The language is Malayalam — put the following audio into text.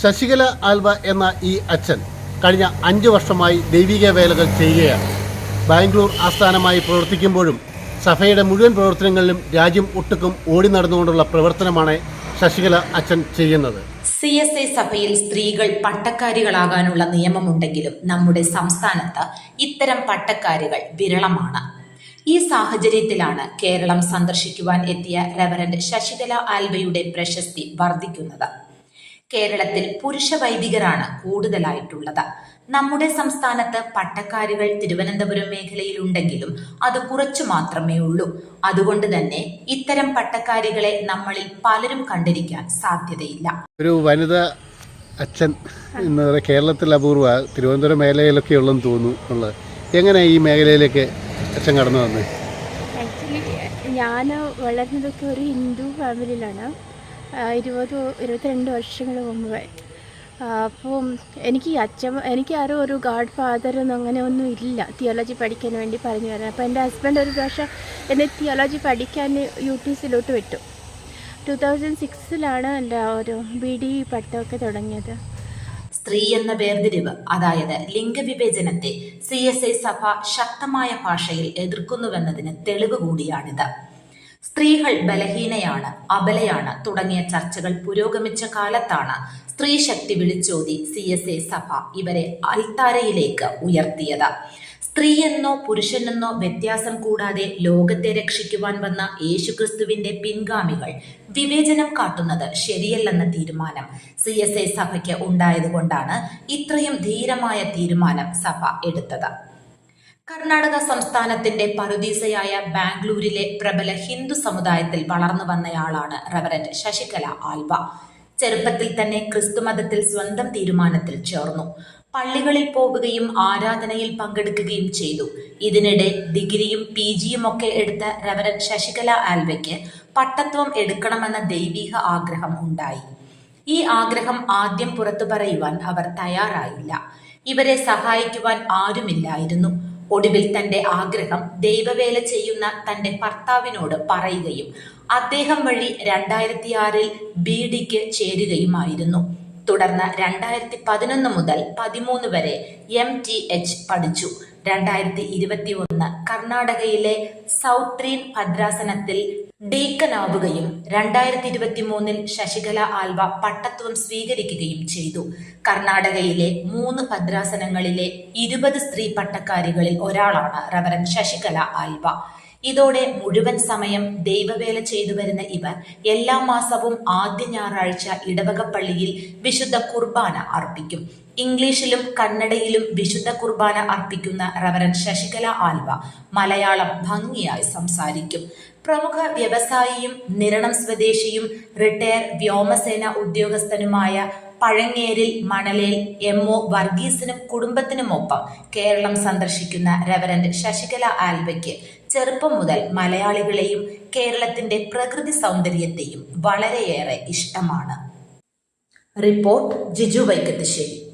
ശശികല ആൽവ എന്ന ഈ അച്ഛൻ കഴിഞ്ഞ അഞ്ച് വർഷമായി ദൈവിക വേലകൾ ചെയ്യുകയാണ്. ബാംഗ്ലൂർ ആസ്ഥാനമായി പ്രവർത്തിക്കുമ്പോഴും സഭയുടെ മുഴുവൻ പ്രവർത്തനങ്ങളിലും രാജ്യം ഒട്ടുക്കും ഓടി നടന്നുകൊണ്ടുള്ള പ്രവർത്തനമാണ് ശശികല അച്ഛൻ ചെയ്യുന്നത്. സി എസ് എ സഭയിൽ സ്ത്രീകൾ പട്ടക്കാരികളാകാനുള്ള നിയമമുണ്ടെങ്കിലും നമ്മുടെ സംസ്ഥാനത്ത് ഇത്തരം പട്ടക്കാരികൾ വിരളമാണ്. ഈ സാഹചര്യത്തിലാണ് കേരളം സന്ദർശിക്കുവാൻ എത്തിയ റെവറന്റ് ശശികല ആൽവയുടെ പ്രശസ്തി വർദ്ധിക്കുന്നത്. കേരളത്തിൽ പുരുഷ വൈദികരാണ് കൂടുതലായിട്ടുള്ളത്. നമ്മുടെ സംസ്ഥാനത്ത് പട്ടക്കാരികൾ തിരുവനന്തപുരം മേഖലയിലുണ്ടെങ്കിലും അത് കുറച്ചു മാത്രമേ ഉള്ളൂ. അതുകൊണ്ട് തന്നെ ഇത്തരം പട്ടക്കാരികളെ നമ്മളിൽ പലരും കണ്ടിരിക്കാൻ സാധ്യതയില്ല. ഒരു വനിത അച്ഛൻ എന്ന് പറയുക കേരളത്തിൽ അപൂർവ തിരുവനന്തപുരം മേഖലയിലൊക്കെ ഉള്ളെന്ന് തോന്നുന്നു ഉള്ളത്. എങ്ങനെ ഈ മേഖലയിലേക്ക് അച്ഛൻ കടന്നു വന്നത് ആക്ച്വലി ഞാൻ വളർന്നതൊക്കെ ഒരു ഹിന്ദു ഫാമിലിയിലാണ് ഇരുപത് ഇരുപത്തിരണ്ട് വർഷങ്ങൾ മുമ്പ്. അപ്പം എനിക്ക് അച്ഛൻ എനിക്ക് ആരും ഒരു ഗാഡ് ഫാദർ എന്ന് അങ്ങനെ ഒന്നും ഇല്ല. തിയോളജി പഠിക്കാൻ വേണ്ടി പറഞ്ഞു തരാൻ. അപ്പോൾ എന്റെ ഹസ്ബൻഡ് ഒരു പ്രാവശ്യം എന്നെ തിയോളജി പഠിക്കാൻ യു ടി സിയിലോട്ട് വിട്ടു. ടു തൗസൻഡ് സിക്സിലാണ് എന്റെ ഒരു ബി ഡി പഠിത്തമൊക്കെ തുടങ്ങിയത്. സ്ത്രീ എന്ന വേർതിരിവ് അതായത് ലിംഗവിവേചനത്തെ സി എസ് ഐ സഭ ശക്തമായ ഭാഷയിൽ എതിർക്കുന്നുവെന്നതിന് തെളിവ് കൂടിയാണിത്. ബലഹീനയാണ് അബലയാണ് തുടങ്ങിയ ചർച്ചകൾ പുരോഗമിച്ച കാലത്താണ് സ്ത്രീ ശക്തി വിളിച്ചോതി സി എസ് എ സഭ ഇവരെ അൽത്താരയിലേക്ക് ഉയർത്തിയത്. സ്ത്രീയെന്നോ പുരുഷനെന്നോ വ്യത്യാസം കൂടാതെ ലോകത്തെ രക്ഷിക്കുവാൻ വന്ന യേശുക്രിസ്തുവിന്റെ പിൻഗാമികൾ വിവേചനം കാട്ടുന്നത് ശരിയല്ലെന്ന തീരുമാനം സി എസ് എ സഭയ്ക്ക് ഉണ്ടായതുകൊണ്ടാണ് ഇത്രയും ധീരമായ തീരുമാനം സഭ എടുത്തത്. കർണാടക സംസ്ഥാനത്തിന്റെ പറുദീസയായ ബാംഗ്ലൂരിലെ പ്രബല ഹിന്ദു സമുദായത്തിൽ വളർന്നു വന്നയാളാണ് റവറന്റ് ശശികല ആൽവ. ചെറുപ്പത്തിൽ തന്നെ ക്രിസ്തുമതത്തിൽ സ്വന്തം തീരുമാനത്തിൽ ചേർന്നു. പള്ളികളിൽ പോവുകയും ആരാധനയിൽ പങ്കെടുക്കുകയും ചെയ്തു. ഇതിനിടെ ഡിഗ്രിയും പി ജിയും ഒക്കെ എടുത്ത റവറൻ ശശികല ആൽവയ്ക്ക് പട്ടത്വം എടുക്കണമെന്ന ദൈവീക ആഗ്രഹം ഉണ്ടായി. ഈ ആഗ്രഹം ആദ്യം പുറത്തു പറയുവാൻ അവർ തയ്യാറായില്ല. ഇവരെ സഹായിക്കുവാൻ ആരുമില്ലായിരുന്നു. ഒടുവിൽ തന്റെ ആഗ്രഹം ദൈവവേല ചെയ്യുന്ന തന്റെ ഭർത്താവിനോട് പറയുകയും അദ്ദേഹം വഴി രണ്ടായിരത്തി ആറിൽ ബി ഡിക്ക് ചേരുകയുമായിരുന്നു. തുടർന്ന് രണ്ടായിരത്തി പതിനൊന്ന് മുതൽ പതിമൂന്ന് വരെ എം ടി എച്ച് പഠിച്ചു. രണ്ടായിരത്തി ഇരുപത്തി ഒന്ന് കർണാടകയിലെ സൗത്രീൻ ഭദ്രാസനത്തിൽ ഡീക്കനാവുകയും രണ്ടായിരത്തി ഇരുപത്തി മൂന്നിൽ ശശികല ആൽവ പട്ടത്വം സ്വീകരിക്കുകയും ചെയ്തു. കർണാടകയിലെ മൂന്ന് ഭദ്രാസനങ്ങളിലെ ഇരുപത് സ്ത്രീ പട്ടക്കാരികളിൽ ഒരാളാണ് റവറൻ ശശികല ആൽവ ഇതോടെ മുഴുവൻ സമയം ദൈവവേല ചെയ്തു വരുന്ന ഇവർ എല്ലാ മാസവും ആദ്യ ഞായറാഴ്ച ഇടവക പള്ളിയിൽ വിശുദ്ധ കുർബാന അർപ്പിക്കും. ഇംഗ്ലീഷിലും കന്നഡയിലും വിശുദ്ധ കുർബാന അർപ്പിക്കുന്ന റവറൻ ശശികല ആൽവ മലയാളം ഭംഗിയായി സംസാരിക്കും. പ്രമുഖ വ്യവസായിയും നിരണം സ്വദേശിയും റിട്ടയർ വ്യോമസേന ഉദ്യോഗസ്ഥനുമായ പഴങ്ങേരിൽ മണലേൽ എം ഒ വർഗീസിനും കുടുംബത്തിനുമൊപ്പം കേരളം സന്ദർശിക്കുന്ന റവറന്റ് ശശികല ആൽവയ്ക്ക് ചെറുപ്പം മുതൽ മലയാളികളെയും കേരളത്തിന്റെ പ്രകൃതി സൗന്ദര്യത്തെയും വളരെയേറെ ഇഷ്ടമാണ്. റിപ്പോർട്ട് ജിജു വൈക്കത്തുശ്ശേരി.